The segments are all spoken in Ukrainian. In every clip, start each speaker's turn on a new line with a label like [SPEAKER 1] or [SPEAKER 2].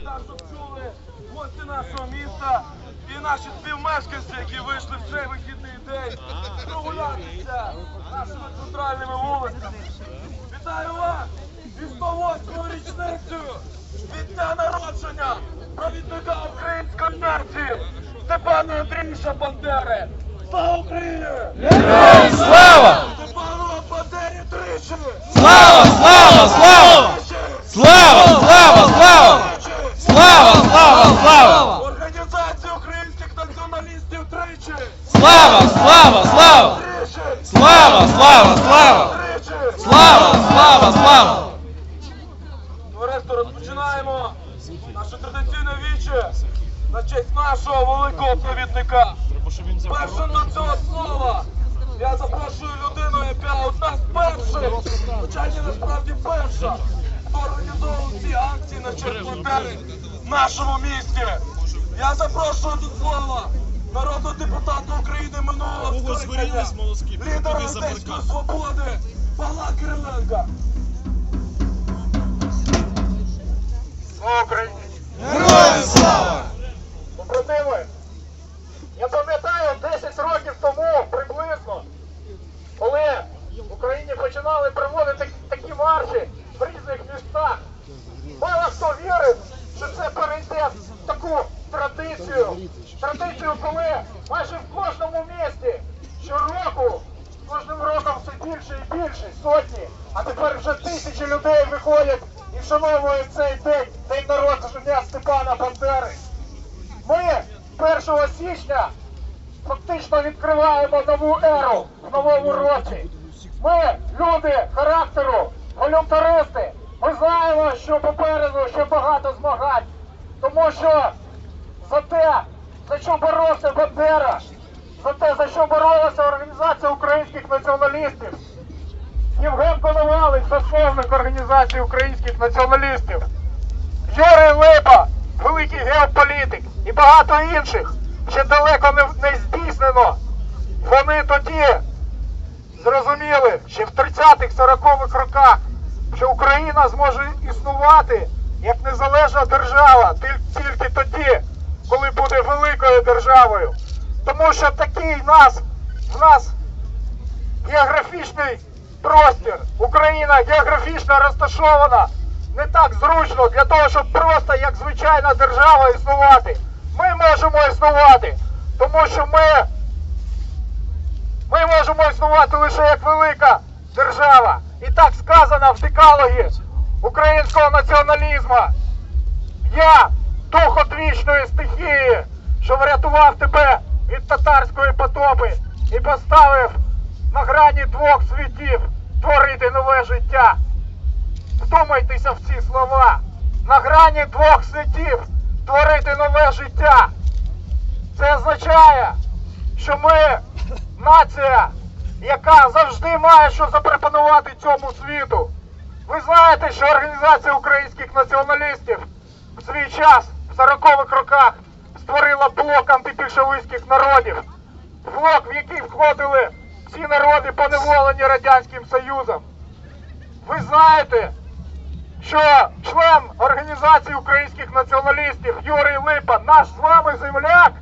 [SPEAKER 1] Щоб чули гості нашого міста і наші співмешканці, які вийшли в цей вихідний день прогулятися нашими центральними вулицями. Вітаю вас із 108 річницею від дня народження провідника української нації Степана Андрійовича Бандери. Слава Україні!
[SPEAKER 2] Героям слава!
[SPEAKER 1] Степану Бандері тричі!
[SPEAKER 2] Слава, слава! Слава, слава, слава! Слава, Слава, слава, слава! Слава, слава, слава! Слава, слава, слава!
[SPEAKER 1] Товариство, розпочинаємо наше традиційне віче на честь нашого великого провідника. Перше на цього слова я запрошую людину, яка одна з перших, хоча ні насправді перша, хто організовував ці акції на честь в нашому місті. Я запрошую до слова народного депутата України минулого скликання, лідера Одеської свободи Павла Кириленка. Слава Україні!
[SPEAKER 2] Героям слава!
[SPEAKER 3] Побратими, я пам'ятаю 10 років тому приблизно, коли в Україні починали проводити такі марші в різних містах. Мало хто вірив, що це перейде в таку традицію. Традицію, коли майже в кожному місті щороку, з кожним роком все більше і більше, сотні, а тепер вже тисячі людей виходять і вшановують цей день, день народження Степана Бандери. Ми 1 січня фактично відкриваємо нову еру в новому році. Ми люди характеру, волюнтаристи. Ми знаємо, що попереду ще багато змагань. Тому що за те, за що боровся Бандера, за те, за що боролася організація українських націоналістів, Євген Коновалець, засновник організації українських націоналістів. Юрій Липа, великий геополітик і багато інших ще далеко не, не здійснено. Вони тоді зрозуміли ще в 30-х, 40-х роках, що Україна зможе існувати як незалежна держава тільки тоді, коли буде великою державою. Тому що такий нас в нас географічний простір. Україна географічно розташована не так зручно для того, щоб просто як звичайна держава існувати. Ми можемо існувати, тому що ми, ми можемо існувати лише як велика держава. І так сказано в декалогі українського націоналізму. Я дух одвічної стихії, що врятував тебе від татарської потопи і поставив на грані двох світів творити нове життя. Вдумайтеся в ці слова. На грані двох світів творити нове життя. Це означає, що ми нація, яка завжди має що запропонувати цьому світу. Ви знаєте, що Організація українських націоналістів в свій час, 40-х роках, створила блок антибільшовицьких народів. Блок, в який входили всі народи, поневолені Радянським Союзом. Ви знаєте, що член Організації українських націоналістів Юрій Липа, наш з вами земляк,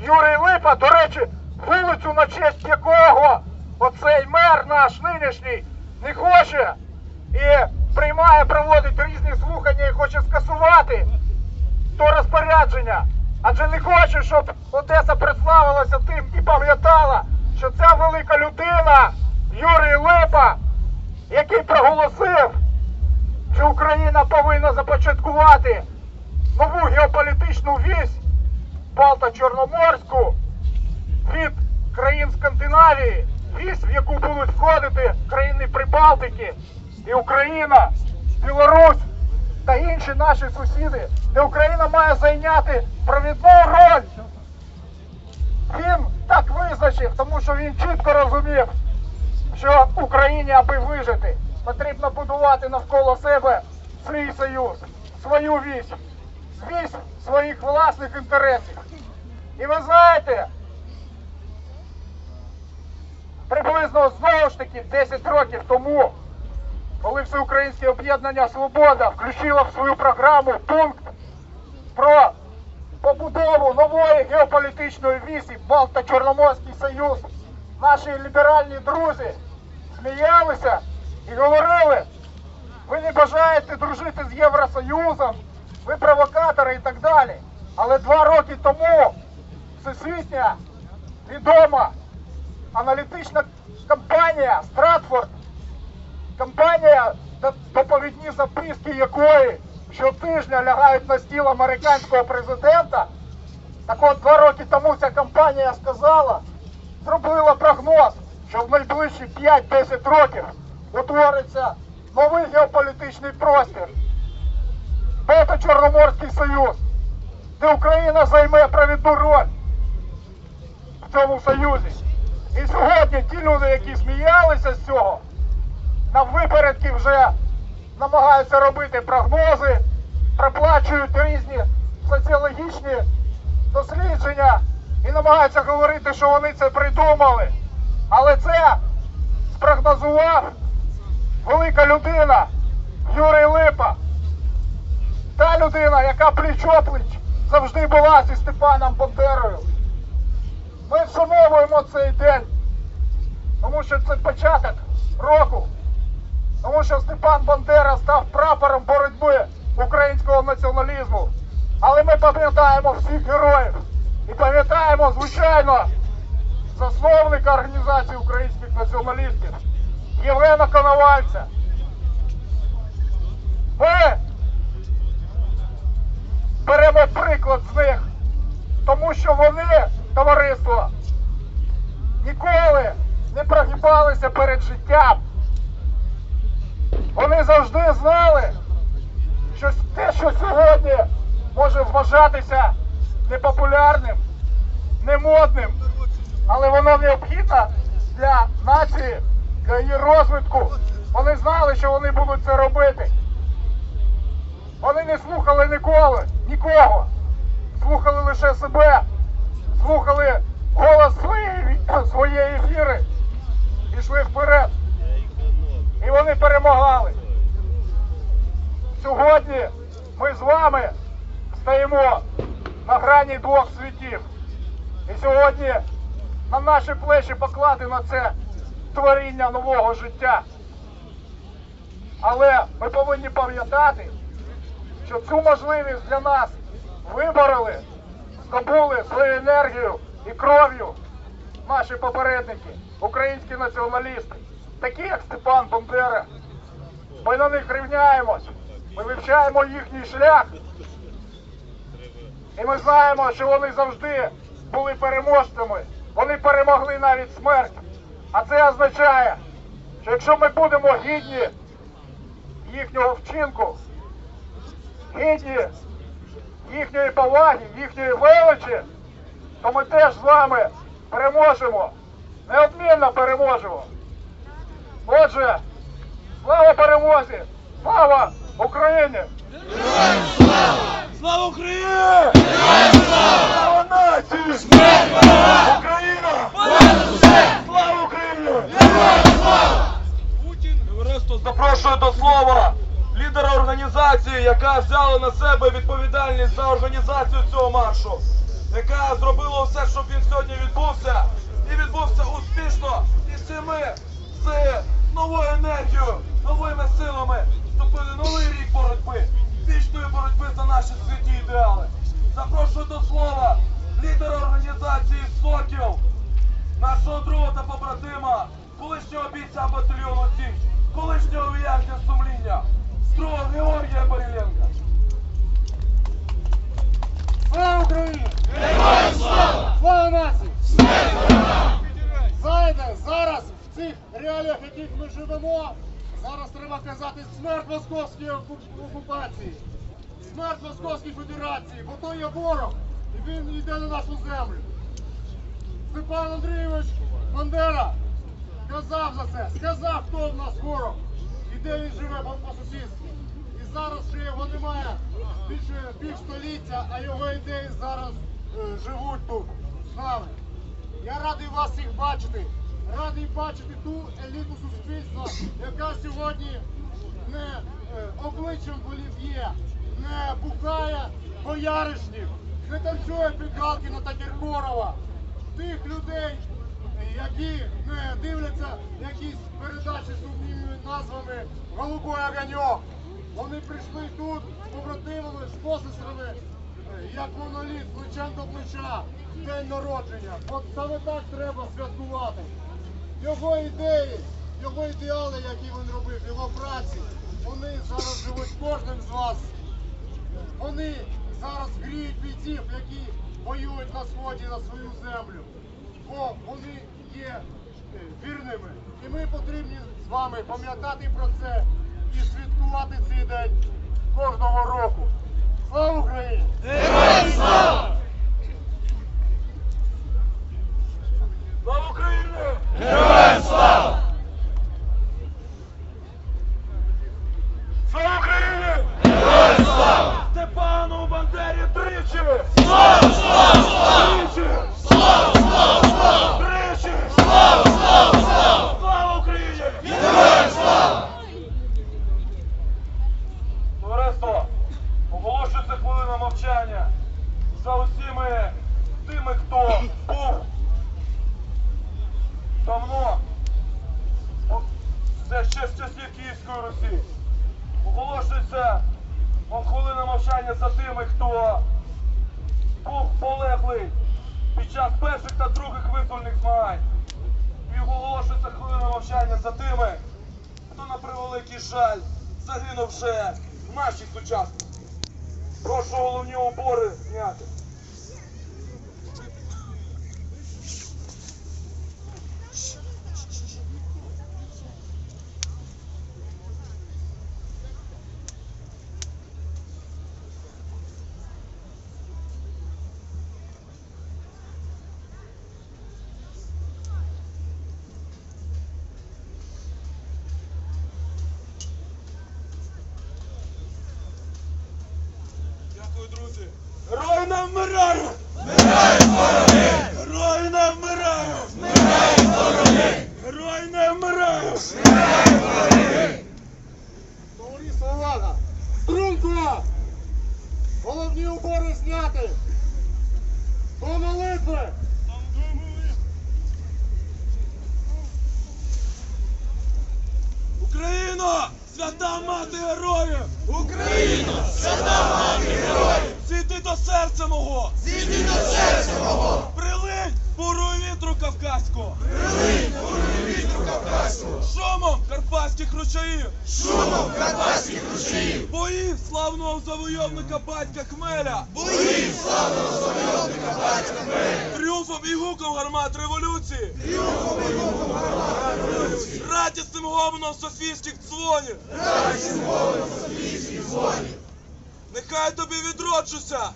[SPEAKER 3] Юрій Липа, до речі, вулицю на честь якого оцей мер наш нинішній не хоче і приймає, проводить різні слухання і хоче скасувати то розпорядження. Адже не хоче, щоб Одеса представилася тим і пам'ятала, що ця велика людина, Юрій Липа, який проголосив, що Україна повинна започаткувати нову геополітичну вісь Балта-Чорноморську від країн Скандинавії, вісь, в яку будуть входити країни Прибалтики і Україна, Білорусь та інші наші сусіди, де Україна має зайняти провідну роль. Він так визначив, тому що він чітко розумів, що Україні, аби вижити, потрібно будувати навколо себе свій союз, свою вісь, вісь своїх власних інтересів. І ви знаєте, приблизно знову ж таки 10 років тому, коли Всеукраїнське об'єднання Свобода включило в свою програму пункт про побудову нової геополітичної вісі Балто-Чорноморський Союз. Наші ліберальні друзі сміялися і говорили, ви не бажаєте дружити з Євросоюзом, ви провокатори і так далі. Але два роки тому всесвітня відома аналітична компанія Стратфорд, компанія, до- доповідні записки якої щотижня лягають на стіл американського президента. Так от два роки тому ця компанія сказала, зробила прогноз, що в найближчі 5-10 років утвориться новий геополітичний простір. Це Чорноморський Союз, де Україна займе провідну роль в цьому союзі. І сьогодні ті люди, які сміялися з цього, на випередки вже намагаються робити прогнози, проплачують різні соціологічні дослідження і намагаються говорити, що вони це придумали. Але це спрогнозував велика людина Юрій Липа. Та людина, яка пліч-опліч завжди була зі Степаном Бандерою. Ми вшановуємо цей день, тому що це початок року. Тому що Степан Бандера став прапором боротьби українського націоналізму. Але ми пам'ятаємо всіх героїв. І пам'ятаємо, звичайно, засновника Організації українських націоналістів Євгена Коновальця. Ми беремо приклад з них, тому що вони, товариство, ніколи не прогибалися перед життям. Вважатися непопулярним, немодним, але воно необхідно для нації, для її розвитку. Вони знали, що вони будуть це робити. Вони не слухали ніколи, нікого. Слухали лише себе, слухали грані двох світів. І сьогодні на наші плечі покладено це творіння нового життя. Але ми повинні пам'ятати, що цю можливість для нас вибороли, здобули свою енергію і кров'ю наші попередники, українські націоналісти, такі як Степан Бандера. Ми на них рівняємось, ми вивчаємо їхній шлях. І ми знаємо, що вони завжди були переможцями. Вони перемогли навіть смерть. А це означає, що якщо ми будемо гідні їхнього вчинку, гідні їхньої поваги, їхньої величі, то ми теж з вами переможемо. Неодмінно переможемо. Отже, слава перемозі! Слава Україні!
[SPEAKER 1] Слава Україні! Слава нації! Україна! Слава Україні! Товариство запрошую до слова лідера організації, яка взяла на себе відповідальність за організацію цього маршу, яка зробила все, щоб він сьогодні відбувся, і відбувся успішно. І всі ми з новою енергією, новими силами вступили новий рік боротьби, вічної боротьби за наші святі ідеали. Запрошую до слова лідера організації Сокіл, нашого друга та побратима, колишнього бійця батальйону Січ, колишнього віяння сумління, строго Георгія Баріленка.
[SPEAKER 3] Слава Україні! Слава нації! Знаєте, зараз в цих реаліях, в яких ми живемо, зараз треба казати смерть московській окупації, смерть Московській Федерації, бо то є ворог, і він йде на нашу землю. Степан Андрійович Бандера сказав за це, сказав, хто в нас ворог і де він живе по, сусідству. І зараз ще його немає більше пів століття, а його ідеї зараз е, живуть тут з нами. Я радий вас всіх бачити. Радий бачити ту еліту суспільства, яка сьогодні не е, обличчям волів є, не бухає,
[SPEAKER 4] бояришнів, не танцює під Галкіна та Кіркорова, тих людей, які не дивляться якісь передачі з сумнівними назвами Голубой огоньок. Вони прийшли тут з побратимами, з посестрами, е, як моноліт, плечем до плеча, день народження. От саме так треба святкувати. Його ідеї, його ідеали, які він робив, його праці, вони зараз живуть кожним з вас. Вони зараз гріють бійців, які воюють на сході на свою землю. Бо вони є е, вірними. І ми потрібні з вами пам'ятати про це і святкувати цей день кожного року. Слава Україні!
[SPEAKER 5] Героям слава!
[SPEAKER 1] Вже в нашій сучасності. Прошу головні убори зняти. Герої карпатських ручаїв!
[SPEAKER 5] Шумом карпатських ручаїв!
[SPEAKER 1] Боїв славного завойовника батька Хмеля!
[SPEAKER 5] Боїв славного завойовника батька Меля!
[SPEAKER 1] Тріумфом і гуком гармат революції!
[SPEAKER 5] Тріумфом і гуком гармат революції!
[SPEAKER 1] Радісним гомоном софійських дзвонів!
[SPEAKER 5] Радісним голосом Софійських дзвонів!
[SPEAKER 1] Нехай тобі відроджуся!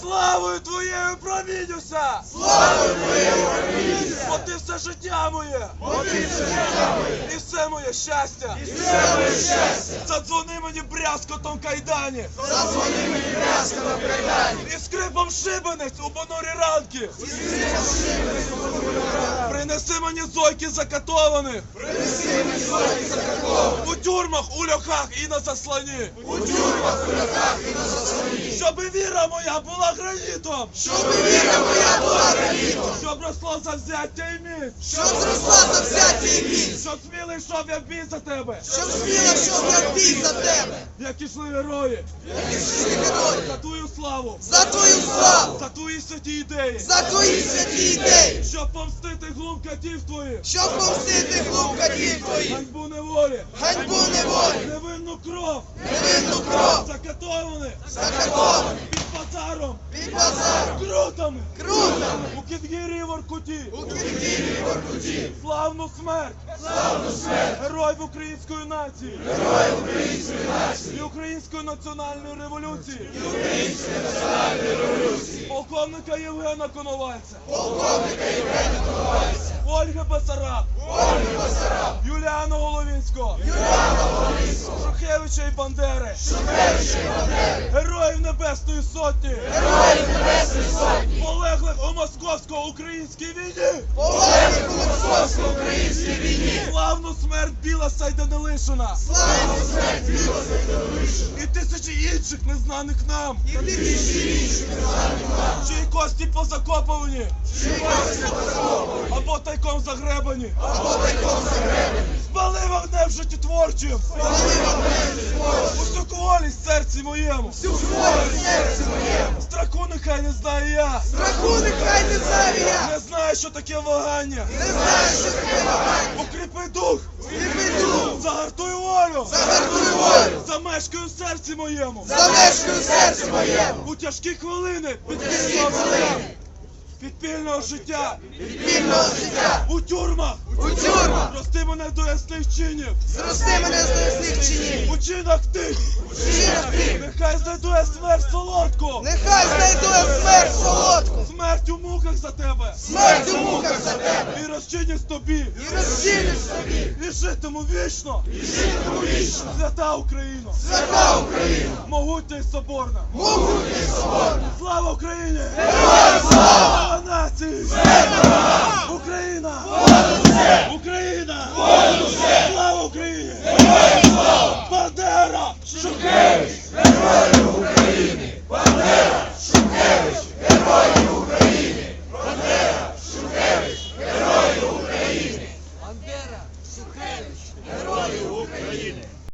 [SPEAKER 1] Славою твоєю промінюся!
[SPEAKER 5] Славою твоєю промінюся!
[SPEAKER 1] Бо ти все життя моє!
[SPEAKER 5] Бо ти все життя моє!
[SPEAKER 1] І все моє щастя!
[SPEAKER 5] І все моє щастя!
[SPEAKER 1] Задзвони мені брязкотом кайдані!
[SPEAKER 5] Задзвони мені брязка на кайдані!
[SPEAKER 1] І скрипом шибениць у понурі ранки!
[SPEAKER 5] І скрипом шибениць у понурі ранки!
[SPEAKER 1] Принеси мені зойки закатованих!
[SPEAKER 5] Принеси мені зойки закатованих!
[SPEAKER 1] У тюрмах, у льохах і на заслані!
[SPEAKER 5] У тюрмах, у ляках і на заслоні!
[SPEAKER 1] Щоби віра моя була гранітом!
[SPEAKER 5] Щоб віра моя була гранітом!
[SPEAKER 1] Щоб росло завзяття і міць!
[SPEAKER 5] Щоб росло завзяття і!
[SPEAKER 1] Щоб йшов я в бій за тебе!
[SPEAKER 5] Щоб сміла, щоб я бій за тебе!
[SPEAKER 1] Як ішли герої!
[SPEAKER 5] Як ішли герої!
[SPEAKER 1] За твою славу!
[SPEAKER 5] За твою славу!
[SPEAKER 1] За твої святі ідеї!
[SPEAKER 5] За твої святі ідеї!
[SPEAKER 1] Щоб помстити глум катів твоїх!
[SPEAKER 5] Щоб помстити глум катів твоїх!
[SPEAKER 1] Ганьбу неволі!
[SPEAKER 5] Ганьбу неволі!
[SPEAKER 1] Невинну кров!
[SPEAKER 5] Невинну кров!
[SPEAKER 1] Закатованих!
[SPEAKER 5] Закатованих!
[SPEAKER 1] Базаром!
[SPEAKER 5] Під базаром!
[SPEAKER 1] Крутами!
[SPEAKER 5] Крутами!
[SPEAKER 1] У Кінгірі Воркуті!
[SPEAKER 5] У Киргірі Воркуті!
[SPEAKER 1] Славну смерть!
[SPEAKER 5] Славну смерть!
[SPEAKER 1] Героїв української нації!
[SPEAKER 5] Героїв української нації!
[SPEAKER 1] І української національної революції!
[SPEAKER 5] І української національної революції!
[SPEAKER 1] Полковника Євгена Коновальця!
[SPEAKER 5] Полковника Євгена Коновальця!
[SPEAKER 1] Ольги Басараб!
[SPEAKER 5] Ольги Басараб!
[SPEAKER 1] Юліана Головінського!
[SPEAKER 5] Юліана Волинського!
[SPEAKER 1] Шухевича і Бандери!
[SPEAKER 5] Шухевича і Бандери!
[SPEAKER 1] Героїв Небесної Сотні,
[SPEAKER 2] Героїв Небесної Сотні,
[SPEAKER 1] полеглих у московсько-українській війні,
[SPEAKER 2] полеглих у московсько-українській війні,
[SPEAKER 1] славну смерть Біла Сайданилишина
[SPEAKER 2] славу смерть Білого
[SPEAKER 1] і тисячі інших незнаних нам,
[SPEAKER 2] і тисячі інших
[SPEAKER 1] чиї кості позакопувані
[SPEAKER 2] Чийось позакопані,
[SPEAKER 1] або тайком загребані.
[SPEAKER 2] або тайком загребані,
[SPEAKER 1] Спали вогнем життєтворчим
[SPEAKER 2] спали вогнем зі
[SPEAKER 1] усю в серці моєму.
[SPEAKER 2] всю хворі в серці моєму,
[SPEAKER 1] Страху нехай не знаю я,
[SPEAKER 2] страху нехай не знаю я,
[SPEAKER 1] не знаю, що таке вагання.
[SPEAKER 2] не знаю, що таке вагання,
[SPEAKER 1] Укріпи дух,
[SPEAKER 2] Підведу,
[SPEAKER 1] загартуй волю,
[SPEAKER 2] загартуй волю,
[SPEAKER 1] замешкай у серці моєму.
[SPEAKER 2] замешкаю в серці моєму,
[SPEAKER 1] У тяжкі хвилини
[SPEAKER 2] тяжкі хвилини,
[SPEAKER 1] підпільного життя,
[SPEAKER 2] вільного життя,
[SPEAKER 1] у тюрмах,
[SPEAKER 2] у тюрмах,
[SPEAKER 1] прости мене до ясних чинів,
[SPEAKER 2] зрости мене з неясних чинів,
[SPEAKER 1] у чинах тих,
[SPEAKER 2] у чинах тих,
[SPEAKER 1] нехай знайду я смерть солодку,
[SPEAKER 2] нехай знайду я смерть солодку,
[SPEAKER 1] смерть у муках за тебе,
[SPEAKER 2] смерть у муках за тебе,
[SPEAKER 1] і розчинюсь тобі,
[SPEAKER 2] і розчинюсь тобі,
[SPEAKER 1] і житиму вічно,
[SPEAKER 2] і житиму вічно,
[SPEAKER 1] свята Україна,
[SPEAKER 2] свята Україна,
[SPEAKER 1] могутня і соборна.
[SPEAKER 2] могутня і соборна,
[SPEAKER 1] Слава Україні!
[SPEAKER 2] Героям слава!
[SPEAKER 1] Слава нації! Україна! Україна! Слава Україні! Бандера!
[SPEAKER 2] Шукевич! героям України!